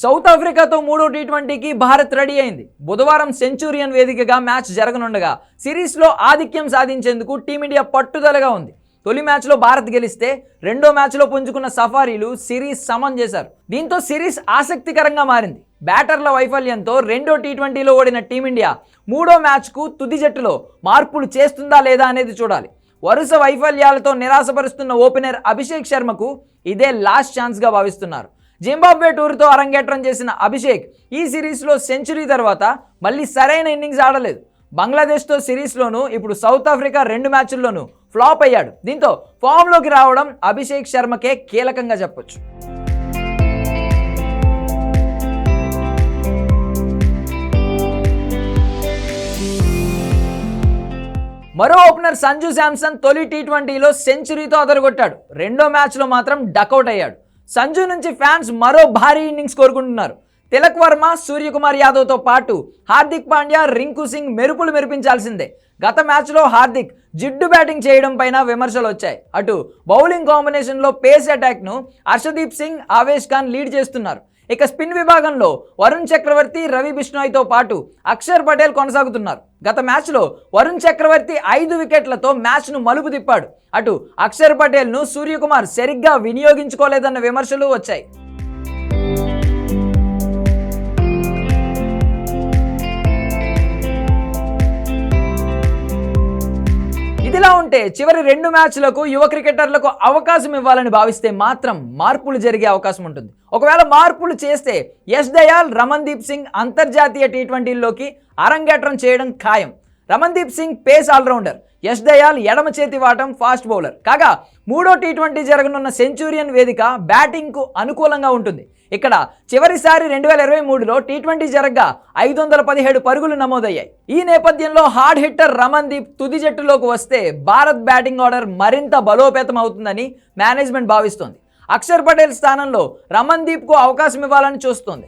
South ఆఫ్రికాతో మూడో tea ట్వంటీకి Bharat ready అయింది. బుధవారం సెంచూరియన్ వేదికగా మ్యాచ్ జరగనుండగా సిరీస్లో ఆధిక్యం సాధించేందుకు టీమిండియా పట్టుదలగా ఉంది. తొలి మ్యాచ్లో భారత్ గెలిస్తే రెండో మ్యాచ్లో పుంజుకున్న సఫారీలు సిరీస్ సమం చేశారు. దీంతో సిరీస్ ఆసక్తికరంగా మారింది. బ్యాటర్ల వైఫల్యంతో రెండో టీ ట్వంటీలో ఓడిన టీమిండియా మూడో మ్యాచ్కు తుది జట్టులో మార్పులు చేస్తుందా లేదా అనేది చూడాలి. వరుస వైఫల్యాలతో నిరాశపరుస్తున్న ఓపెనర్ అభిషేక్ శర్మకు ఇదే లాస్ట్ ఛాన్స్గా భావిస్తున్నారు. జింబాబ్వే టూర్తో అరంగేట్రం చేసిన అభిషేక్ ఈ సిరీస్లో సెంచరీ తర్వాత మళ్ళీ సరైన ఇన్నింగ్స్ ఆడలేదు. బంగ్లాదేశ్తో సిరీస్లోనూ ఇప్పుడు సౌత్ ఆఫ్రికా రెండు మ్యాచ్ల్లోనూ ఫ్లాప్ అయ్యాడు. దీంతో ఫామ్లోకి రావడం అభిషేక్ శర్మకే కీలకంగా చెప్పొచ్చు. మరో ఓపెనర్ సంజు శాంసన్ తొలి టీ ట్వంటీలో సెంచరీతో అదరగొట్టాడు. రెండో మ్యాచ్లో మాత్రం డకౌట్ అయ్యాడు. సంజు నుంచి ఫ్యాన్స్ మరో భారీ ఇన్నింగ్స్ కోరుకుంటున్నారు. తిలక్ వర్మ సూర్యకుమార్ యాదవ్తో పాటు హార్దిక్ పాండ్యా రింకు సింగ్ మెరుపులు మెరిపించాల్సిందే. గత మ్యాచ్లో హార్దిక్ జిడ్డు బ్యాటింగ్ చేయడం పైన విమర్శలు వచ్చాయి. అటు బౌలింగ్ కాంబినేషన్లో పేస్ అటాక్ను హర్షదీప్ సింగ్ ఆవేష్ ఖాన్ లీడ్ చేస్తున్నారు. ఇక స్పిన్ విభాగంలో వరుణ్ చక్రవర్తి రవి బిష్ణోయ్తో పాటు అక్షర్ పటేల్ కొనసాగుతున్నారు. గత మ్యాచ్లో వరుణ్ చక్రవర్తి ఐదు వికెట్లతో మ్యాచ్ను మలుపు తిప్పాడు. అటు అక్షర్ పటేల్ను సూర్యకుమార్ సరిగ్గా వినియోగించుకోలేదన్న విమర్శలు వచ్చాయి. ఇదిలా ఉంటే చివరి రెండు మ్యాచ్లకు యువ క్రికెటర్లకు అవకాశం ఇవ్వాలని భావిస్తే మాత్రం మార్పులు జరిగే అవకాశం ఉంటుంది. ఒకవేళ మార్పులు చేస్తే యశ్ దయాల్ రమన్దీప్ సింగ్ అంతర్జాతీయ టీ ట్వంటీల్లోకి అరంగేట్రం చేయడం ఖాయం. Ramandeep Singh pace all rounder Yash Dayal ఎడమ చేతి వాటం ఫాస్ట్ బౌలర్. కాగా మూడో టీ ట్వంటీ జరగనున్న సెంచూరియన్ వేదిక బ్యాటింగ్కు అనుకూలంగా ఉంటుంది. ఇక్కడ చివరిసారి రెండు వేల ఇరవై మూడులో టీ ట్వంటీ జరగ్గా ఐదు వందల పదిహేడు పరుగులు నమోదయ్యాయి. ఈ నేపథ్యంలో హార్డ్ హిట్టర్ రమన్దీప్ తుది జట్టులోకి వస్తే భారత్ బ్యాటింగ్ ఆర్డర్ మరింత బలోపేతం అవుతుందని మేనేజ్మెంట్ భావిస్తోంది. అక్షర్ పటేల్ స్థానంలో రమన్దీప్కు అవకాశం ఇవ్వాలని చూస్తోంది.